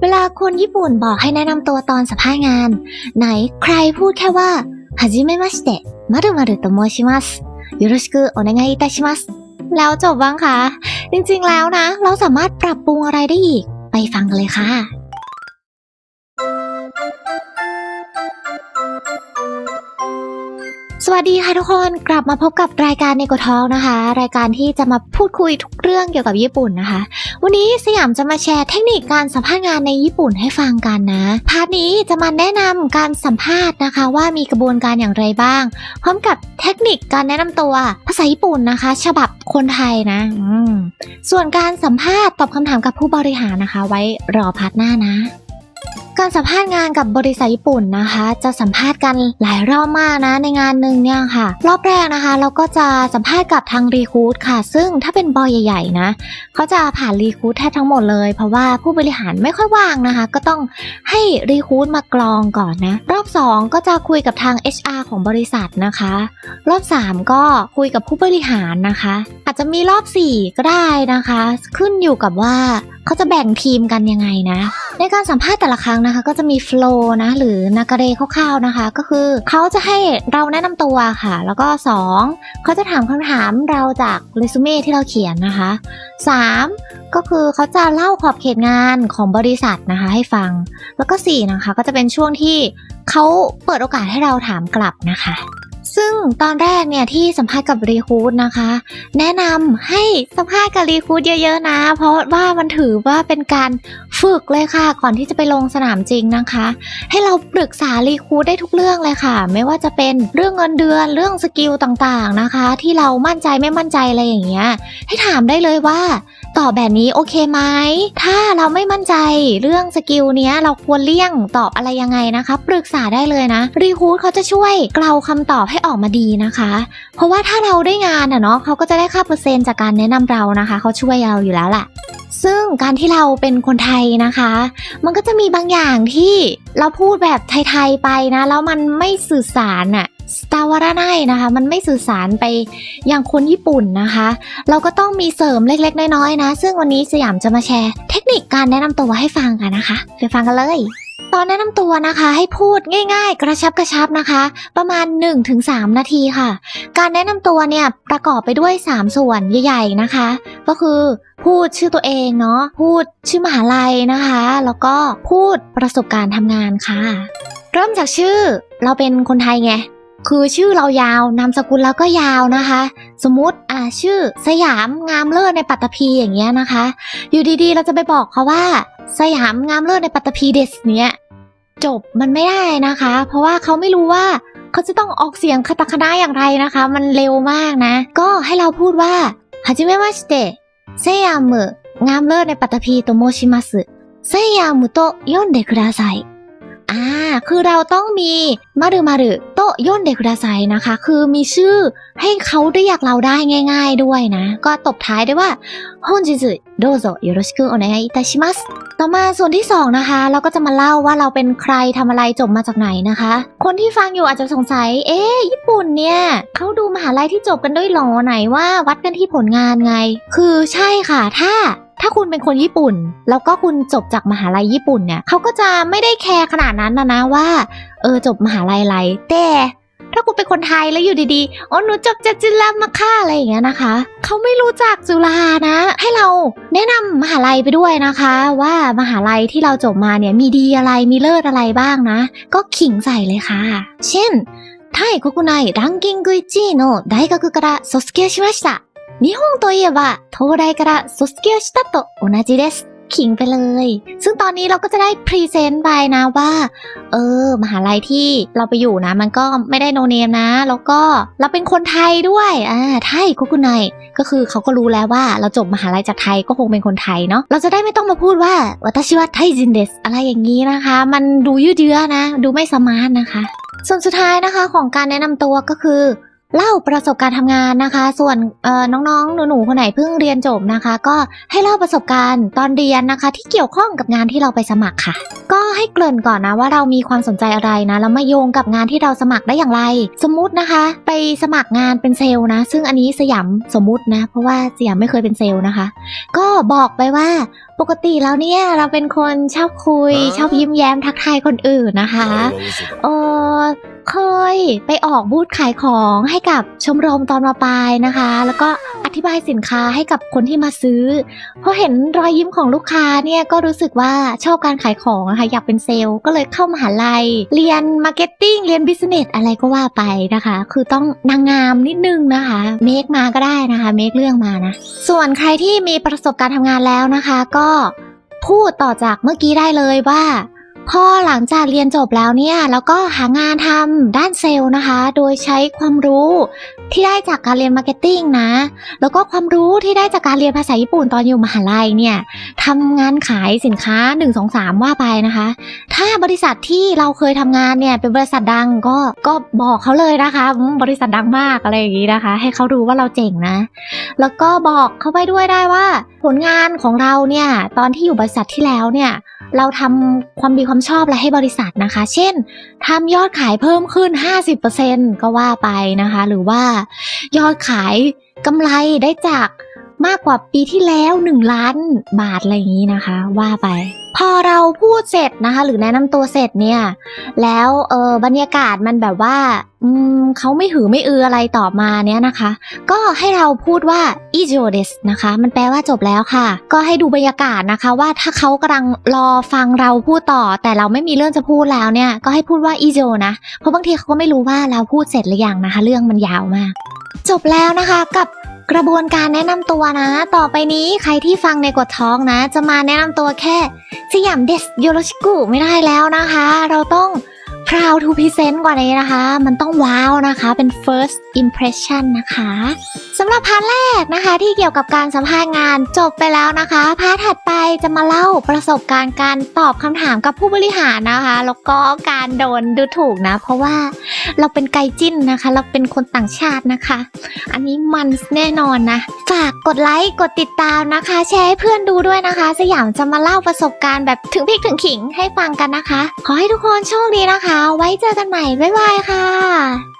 เวลาคนญี่ปุ่นบอกให้แนะนำตัวตอนสัมภาษณ์งาน ไหนใครพูดแค่ว่าはじめましてまるまると申しますよろしくお願いいたしますแล้วจบบ้างคะ จริงๆแล้วนะ เราสามารถปรับปรุงอะไรได้อีก ไปฟังกันเลยค่ะ วัสดีค่ะทุกคนกลับมาพบกับรายการในกทองนะคะ รายการที่จะมาพูดคุยทุกเรื่องเกี่ยวกับญี่ปุ่นนะคะ วันนี้สยามจะมาแชร์เทคนิคการสัมภาษณ์งานในญี่ปุ่นให้ฟังกันนะพาร์ทนี้จะมาแนะนำการสัมภาษณ์นะคะ ว่ามีกระบวนการอย่างไรบ้าง พร้อมกับเทคนิคการแนะนำตัว ภาษาญี่ปุ่นนะคะ ฉบับคนไทยนะส่วนการสัมภาษณ์ตอบคำถามกับผู้บริหารนะคะ ไว้รอพาร์ทหน้านะ การสัมภาษณ์งานกับบริษัทญี่ปุ่นนะคะ จะสัมภาษณ์กันหลายรอบมากนะในงานหนึ่งเนี่ยค่ะ รอบแรกนะคะ เราก็จะสัมภาษณ์กับทางรีคูดค่ะ ซึ่งถ้าเป็นบอยใหญ่ๆนะเขาจะผ่านรีคูดแทบทั้งหมดเลย เพราะว่าผู้บริหารไม่ค่อยว่างนะคะ ก็ต้องให้รีคูดมากรองก่อนนะ รอบ 2 ก็จะคุยกับทาง HR ของบริษัทนะคะ รอบ 3 ก็คุยกับผู้บริหารนะคะ อาจจะมีรอบ 4 ก็ได้นะคะ ขึ้นอยู่กับว่าเขาจะแบ่งทีมกันยังไงนะ ในการสัมภาษณ์แต่ละครั้งนะคะ ก็จะมีโฟล์นะหรือนากาเรคร่าวๆนะคะ ก็คือเขาจะให้เราแนะนำตัวค่ะ แล้วก็ 2 เขาจะถามคำถามเราจากเรซูเม่ที่เราเขียนนะคะ 3 ก็คือเขาจะเล่าขอบเขตงานของบริษัทนะคะให้ฟัง แล้วก็ 4 นะคะ ก็จะเป็นช่วงที่เขาเปิดโอกาสให้เราถามกลับนะคะ ซึ่งตอนแรกเนี่ยที่สัมภาษณ์กับรีคูดนะคะ แนะนำให้สัมภาษณ์กับรีคูดเยอะ ๆ นะ เพราะว่ามันถือว่าเป็นการฝึกเลยค่ะ ก่อนที่จะไปลงสนามจริงนะคะ ให้เราปรึกษารีคูดได้ทุกเรื่องเลยค่ะ ไม่ว่าจะเป็นเรื่องเงินเดือนเรื่องสกิลต่างๆนะคะ ที่เรามั่นใจไม่มั่นใจอะไรอย่างเงี้ยให้ถามได้เลยว่า ตอบแบบนี้โอเคไหม ถ้าเราไม่มั่นใจเรื่องสกิลเนี้ยเราควรเลี่ยงตอบอะไรยังไงนะคะปรึกษาได้เลยนะรีคูดเขาจะช่วยเกลาคำตอบให้ออกมาดีนะคะ เพราะว่าถ้าเราได้งานอะเนาะเขาก็จะได้ค่าเปอร์เซ็นต์จากการแนะนำเรานะคะ เขาช่วยเราอยู่แล้วแหละซึ่งการที่เราเป็นคนไทยนะคะ มันก็จะมีบางอย่างที่เราพูดแบบไทยๆไปนะ แล้วมันไม่สื่อสารอะ สตาวาระไนนะคะ มันไม่สื่อสารไปอย่างคนญี่ปุ่นนะคะ เราก็ต้องมีเสริมเล็กๆ น้อยๆนะ ซึ่งวันนี้สยามจะมาแชร์ เทคนิคการแนะนำตัวให้ฟังกันนะคะ ไปฟังกันเลย ตอนแนะนำตัวนะคะ ให้พูดง่ายๆ กระชับกระชับนะคะ ประมาณ 1-3 นาทีค่ะ การแนะนำตัวเนี่ยประกอบไปด้วย 3 ส่วนใหญ่ๆนะคะ ก็คือพูดชื่อตัวเองเนาะพูดชื่อมหาลัยนะคะ แล้วก็พูดประสบการณ์ทำงานค่ะ เริ่มจากชื่อเราเป็นคนไทยไง คือชื่อเรายาวนามสกุลเราก็ยาวนะคะ สมมติอ่าชื่อสยามงามเลิศในปัตตภีอย่างเงี้ยนะคะ อยู่ดีๆ เราจะไปบอกเขาว่า สยามงามเลิศในปัตตภีเดสเนี้ยจบมันไม่ได้นะคะ เพราะว่าเขาไม่รู้ว่าเขาจะต้องออกเสียงคาตาคณะอย่างไรนะคะ มันเร็วมากนะ ก็ให้เราพูดว่าฮาจิเมมาสเตะเยามงามเลิศในปัตตภีโตโมชิมัสึเยามโตยอนเดคุดาไซ่า คือเราต้องมีมารุมารุโตย่นเดคุระไซนะคะ คือมีชื่อให้เขาเรียกเราได้ง่าย ๆด้วยนะ ก็ตบท้ายด้วยว่าฮอนจิซึโดโซยูโรชิคุโอเนะอิตชิมัสต่อมาส่วนที่ 2 นะคะ เราก็จะมาเล่าว่าเราเป็นใครทำอะไรจบมาจากไหนนะคะ คนที่ฟังอยู่อาจจะสงสัย เอ๊ญี่ปุ่นเนี่ยเขาดูมหาลัยที่จบกันด้วยหรอไหนว่าวัดกันที่ผลงานไง คือใช่ค่ะถ้า ถ้าคุณเป็นคนญี่ปุ่น แล้วก็คุณจบจากมหาลัยญี่ปุ่นเนี่ยเขาก็จะไม่ได้แคร์ขนาดนั้นนะนะว่า เออจบมหาลัยอะไรแต่ถ้าคุณเป็นคนไทยแล้วอยู่ดีๆอ๋อหนูจบจากจุฬามาค่ะอะไรอย่างเงี้ยนะคะเขาไม่รู้จักจุฬานะ ให้เราแนะนำมหาลัยไปด้วยนะคะ ว่ามหาลัยที่เราจบมาเนี่ยมีดีอะไรมีเลิศอะไรบ้างนะ ก็ขิงใส่เลยค่ะ เช่นไทย国内ランキング1位の大学から卒業しました นิฮงโตเอะบะโทไดกระซุสเกียวชิตโตโอนาจิเดสขิงไปเลย ซึ่งตอนนี้เราก็จะได้พรีเซนต์ไปนะว่า เออ มหาลัยที่เราไปอยู่นะ มันก็ไม่ได้โนเนมนะ แล้วก็เราเป็นคนไทยด้วยอ่าไทยคุกุนายก็คือเขาก็รู้แล้วว่าเราจบมหาลัยจากไทยก็คงเป็นคนไทยเนาะเราจะได้ไม่ต้องมาพูดว่าวัตชิวะไทยจินเดสอะไรอย่างนี้นะคะ มันดูยืดเยื้อนะ ดูไม่สมาร์ทนะคะ ส่วนสุดท้ายนะคะของการแนะนำตัวก็คือ เล่าประสบการณ์ทำงานนะคะ ส่วนเอ่อน้องๆ หนูๆ คนไหนเพิ่งเรียนจบนะคะ ก็ให้เล่าประสบการณ์ตอนเรียนนะคะ ที่เกี่ยวข้องกับงานที่เราไปสมัครค่ะ ก็ให้เกริ่นก่อนนะว่าเรามีความสนใจอะไรนะแล้วมาโยงกับงานที่เราสมัครได้อย่างไร สมมุตินะคะ ไปสมัครงานเป็นเซลล์นะ ซึ่งอันนี้สยามสมมุตินะ เพราะว่าสยามไม่เคยเป็นเซลล์นะคะ ก็บอกไปว่าปกติแล้วเนี่ยเราเป็นคนชอบคุยฮะชอบยิ้มแย้มทักทายคนอื่นนะคะเออ เคยไปออกบูธขายของให้กับชมรมตอนมาปลายนะคะ แล้วก็อธิบายสินค้าให้กับคนที่มาซื้อพอเห็นรอยยิ้มของลูกค้าเนี่ยก็รู้สึกว่าชอบการขายของนะคะอยากเป็นเซลล์ก็เลยเข้ามหาลัย เรียนมาร์เก็ตติ้งเรียนบิสเนสอะไรก็ว่าไปนะคะ คือต้องนางงามนิดนึงนะคะ เมคมาก็ได้นะคะ เมคเรื่องมานะ ส่วนใครที่มีประสบการณ์ทำงานแล้วนะคะ ก็พูดต่อจากเมื่อกี้ได้เลยว่า พอหลังจากเรียนจบแล้วเนี่ย แล้วก็หางานทำด้านเซลล์นะคะ โดยใช้ความรู้ที่ได้จากการเรียนมาร์เก็ตติ้งนะ แล้วก็ความรู้ที่ได้จากการเรียนภาษาญี่ปุ่นตอนอยู่มหาลัยเนี่ยทำงานขายสินค้า 1 2 3 ว่าไปนะคะ ถ้าบริษัทที่เราเคยทำงานเนี่ยเป็นบริษัทดังก็ก็บอกเขาเลยนะคะ บริษัทดังมากอะไรอย่างนี้นะคะ ให้เขารู้ว่าเราเจ๋งนะ แล้วก็บอกเขาไปด้วยได้ว่า ผลงานของเราเนี่ยตอนที่อยู่บริษัทที่แล้วเนี่ยเราทำความดีความชอบอะไรให้บริษัทนะคะ เช่นทำยอดขายเพิ่มขึ้น 50%ก็ว่าไปนะคะ หรือว่ายอดขายกำไรได้จาก มากกว่าปีที่แล้ว 1 ล้านบาทอะไรอย่างนี้นะคะ ว่าไป พอเราพูดเสร็จนะคะ หรือแนะนำตัวเสร็จเนี่ย แล้วเออบรรยากาศมันแบบว่าอืมเขาไม่หือไม่อืออะไรต่อมาเนี่ยนะคะ ก็ให้เราพูดว่าอิโจเดสนะคะ มันแปลว่าจบแล้วค่ะ ก็ให้ดูบรรยากาศนะคะ ว่าถ้าเขากำลังรอฟังเราพูดต่อ แต่เราไม่มีเรื่องจะพูดแล้วเนี่ย ก็ให้พูดว่าอิโจนะ เพราะบางทีเขาก็ไม่รู้ว่าเราพูดเสร็จหรือยังนะคะ เรื่องมันยาวมาก จบแล้วนะคะกับ กระบวนการแนะนำตัวนะ ต่อไปนี้ใครที่ฟังในกดท้องนะ จะมาแนะนำตัวแค่สยามเดสโยโรชิกุไม่ได้แล้วนะคะ เราต้องพราวทูพิเซนต์กว่านี้นะคะ มันต้องว้าวนะคะ เป็น first impression นะคะสำหรับพาร์ทแรกนะคะที่เกี่ยวกับการสัมภาษณ์งานจบไปแล้วนะคะพาร์ทถัดไปจะมาเล่าประสบการณ์การตอบคำถามกับผู้บริหารนะคะ แล้วก็การโดนดูถูกนะ เพราะว่าเราเป็นไกจิ้นนะคะ เราเป็นคนต่างชาตินะคะ อันนี้มันแน่นอนนะ ฝากกดไลค์กดติดตามนะคะ แชร์ให้เพื่อนดูด้วยนะคะ สยามจะมาเล่าประสบการณ์แบบถึงพริกถึงขิงให้ฟังกันนะคะ ขอให้ทุกคนโชคดีนะคะ ไว้เจอกันใหม่บ๊ายบายค่ะ